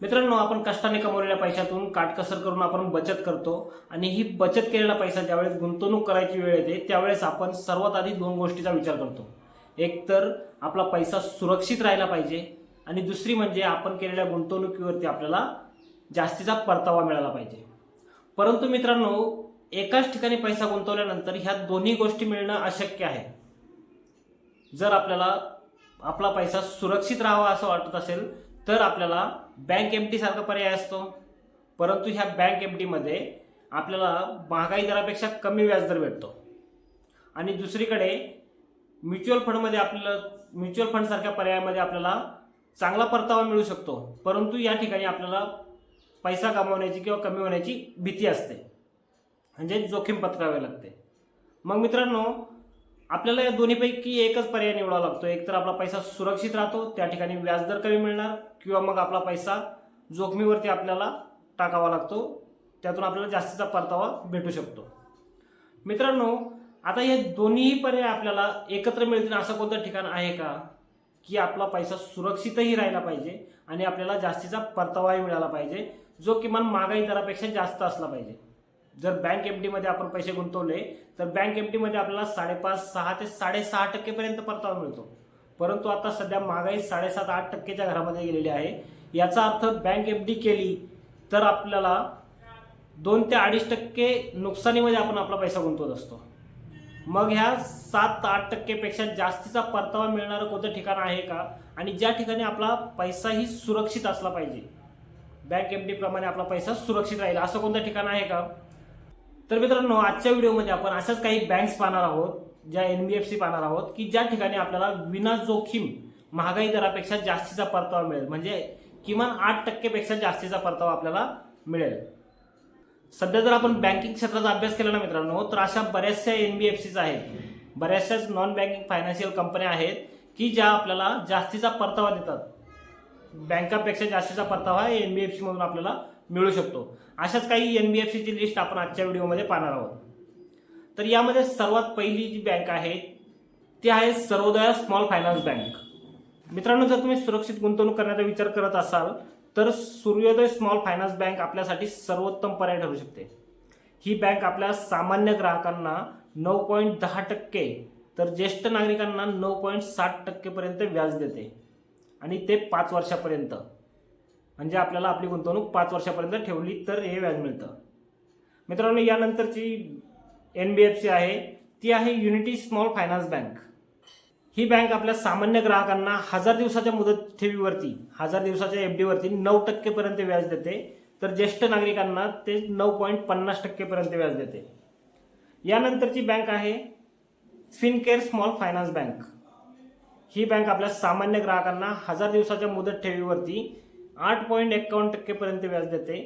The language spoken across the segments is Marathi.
मित्रांनो आपण कष्टाने कमवलेल्या पैशातून काटकसर करून आपण बचत करतो आणि ही बचत केलेला पैसा ज्यावेळेस गुंतवणूक करायची वेळ येते त्यावेळेस आपण सर्वात आधी दोन गोष्टीचा विचार करतो. एक तर आपला पैसा सुरक्षित राहिला पाहिजे आणि दुसरी म्हणजे आपण केलेल्या गुंतवणुकीवरती आपल्याला जास्तीचा परतावा मिळाला पाहिजे. परंतु मित्रांनो एकाच ठिकाणी पैसा गुंतवल्यानंतर ह्या दोन्ही गोष्टी मिळणं अशक्य आहे. जर आपल्याला आपला पैसा सुरक्षित राहावा असं वाटत असेल तर आपल्याला बँक एफ डी सारखा पर्याय असतो. परंतु ह्या बँक एफ डीमध्ये आपल्याला महागाई दरापेक्षा कमी व्याजदर भेटतो. आणि दुसरीकडे म्युच्युअल फंडमध्ये आपल्याला म्युच्युअल फंडसारख्या पर्यायामध्ये आपल्याला चांगला परतावा मिळू शकतो. परंतु या ठिकाणी आपल्याला पैसा कमावण्याची किंवा कमी होण्याची भीती असते. म्हणजे जोखीम पत्करावे लागते. मग मित्रांनो आपल्याला या दोन्हीपैकी एकच पर्याय निवडावा लागतो. एक तर आपला पैसा सुरक्षित राहतो त्या ठिकाणी व्याजदर कमी मिळणार किंवा मग आपला पैसा जोखमीवरती आपल्याला टाकावा लागतो. त्यातून आपल्याला जास्तीचा परतावा भेटू शकतो. मित्रांनो आता हे दोन्ही पर्याय आपल्याला एकत्र मिळतील असं कोणतं ठिकाण आहे का? की आपला पैसा सुरक्षितही राहिला पाहिजे आणि आपल्याला जास्तीचा परतावाही मिळाला पाहिजे जो किमान महागाई दरापेक्षा जास्त असला पाहिजे. जर बँक एफ डीमध्ये आपण पैसे गुंतवले तर बँक एफ डीमध्ये आपल्याला साडेपाच सहा ते साडेसहा टक्केपर्यंत परतावा मिळतो. परंतु आता सध्या महागाई साडेसात आठ टक्केच्या घरामध्ये गेलेली आहे. याचा अर्थ बँक एफ डी केली तर आपल्याला दोन ते अडीच टक्के नुकसानीमध्ये आपण आपला पैसा गुंतवत असतो. मग ह्या सात आठ टक्केपेक्षा जास्तीचा परतावा मिळणारं कोणतं ठिकाण आहे का? आणि ज्या ठिकाणी आपला पैसाही सुरक्षित असला पाहिजे. बँक एफ डी प्रमाणे आपला पैसा सुरक्षित राहील. असं कोणतं ठिकाण आहे का? तर मित्रांनो आजच्या व्हिडिओमध्ये आपण अशाच काही बँक्स पाहणार आहोत ज्या एन बी एफ सी पाहणार आहोत की ज्या ठिकाणी आपल्याला विना जोखीम महागाई दरापेक्षा जास्तीचा परतावा मिळेल. म्हणजे किमान आठ टक्केपेक्षा जास्तीचा परतावा आपल्याला मिळेल. सध्या जर आपण बँकिंग क्षेत्राचा अभ्यास केला ना मित्रांनो तर अशा बऱ्याचशा एन बी एफ सीज आहेत. बऱ्याचशाच नॉन बँकिंग फायनान्शियल कंपन्या आहेत की ज्या आपल्याला जास्तीचा परतावा देतात. बँकापेक्षा जास्तीचा परतावा एन बी एफ सीमधून आपल्याला मिळू शकतो. अशाच काही एन बी एफ सीची लिस्ट आपण आजच्या व्हिडिओमध्ये पाहणार आहोत. तर यामध्ये सर्वात पहिली जी बँक आहे ती आहे सर्वोदया स्मॉल फायनान्स बँक मित्रांनो जर तुम्ही सुरक्षित गुंतवणूक करण्याचा विचार करत असाल तर सूर्योदय स्मॉल फायनान्स बँक आपल्यासाठी सर्वोत्तम पर्याय ठरू शकते. ही बँक आपल्या सामान्य ग्राहकांना नऊ पॉईंट दहा टक्के तर ज्येष्ठ नागरिकांना नऊ पॉईंट साठ टक्केपर्यंत व्याज देते. आणि ते पाच वर्षापर्यंत. म्हणजे आपल्याला आपली गुंतवणूक पाच वर्षापर्यंत ठेवली तर हे व्याज मिळतं. मित्रांनो यानंतरची एन बी एफ सी आहे ती आहे युनिटी स्मॉल फायनान्स बँक ही बँक आपल्या सामान्य ग्राहकांना हजार दिवसाच्या मुदत ठेवीवरती हजार दिवसाच्या एफ डीवरती नऊ टक्केपर्यंत व्याज देते. तर ज्येष्ठ नागरिकांना ते नऊ पॉईंट पन्नास टक्केपर्यंत व्याज देते. यानंतरची बँक आहे फिनकेअर स्मॉल फायनान्स बँक ही बँक आपल्या सामान्य ग्राहकांना हजार दिवसाच्या मुदत ठेवीवरती आठ पॉईंट एक्कावन्न टक्केपर्यंत व्याज देते.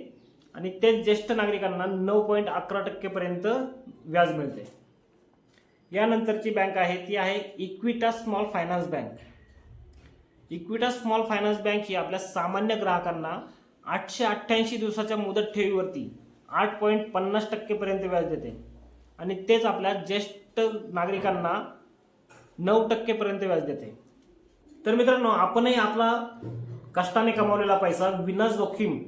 आणि तेच ज्येष्ठ नागरिकांना नऊ पॉईंट अकरा टक्केपर्यंत व्याज मिळते. यानंतरची बँक आहे ती आहे Equitas small finance bank. Equitas small finance bank ही आपल्या सामान्य ग्राहकांना आठशे अठ्ठ्याऐंशी दिवसाच्या मुदत ठेवीवरती आठ पॉईंट पन्नास टक्केपर्यंत व्याज देते. आणि तेच आपल्या ज्येष्ठ नागरिकांना नऊ टक्केपर्यंत व्याज देते. तर मित्रांनो आपणही आपला कष्टाने कमावलेला पैसा विना जोखीम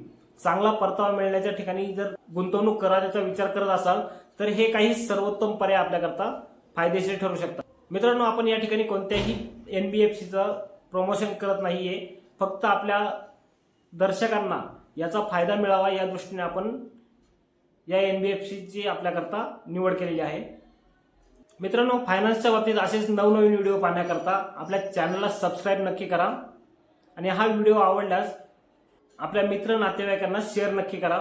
चांगला परतावा मिळण्याच्या ठिकाणी जर गुंतवणूक करायचा विचार करत असाल तर हे काही सर्वोत्तम पर्याय आपल्याकरता फायदेशीर ठरू शकतात. मित्रांनो आपण या ठिकाणी कोणत्याही एन बी एफ सीचं प्रमोशन करत नाहीये. फक्त आपल्या दर्शकांना याचा फायदा मिळावा या दृष्टीने आपण या एन बी एफ सीची आपल्याकरता निवड केलेली आहे. मित्रांनो फायनान्सच्या बाबतीत असेच नवनवीन व्हिडिओ पाहण्याकरता आपल्या चॅनलला सबस्क्राईब नक्की करा. आणि हा व्हिडिओ आवडल्यास आपल्या मित्र नातेवाईकांना शेअर नक्की करा.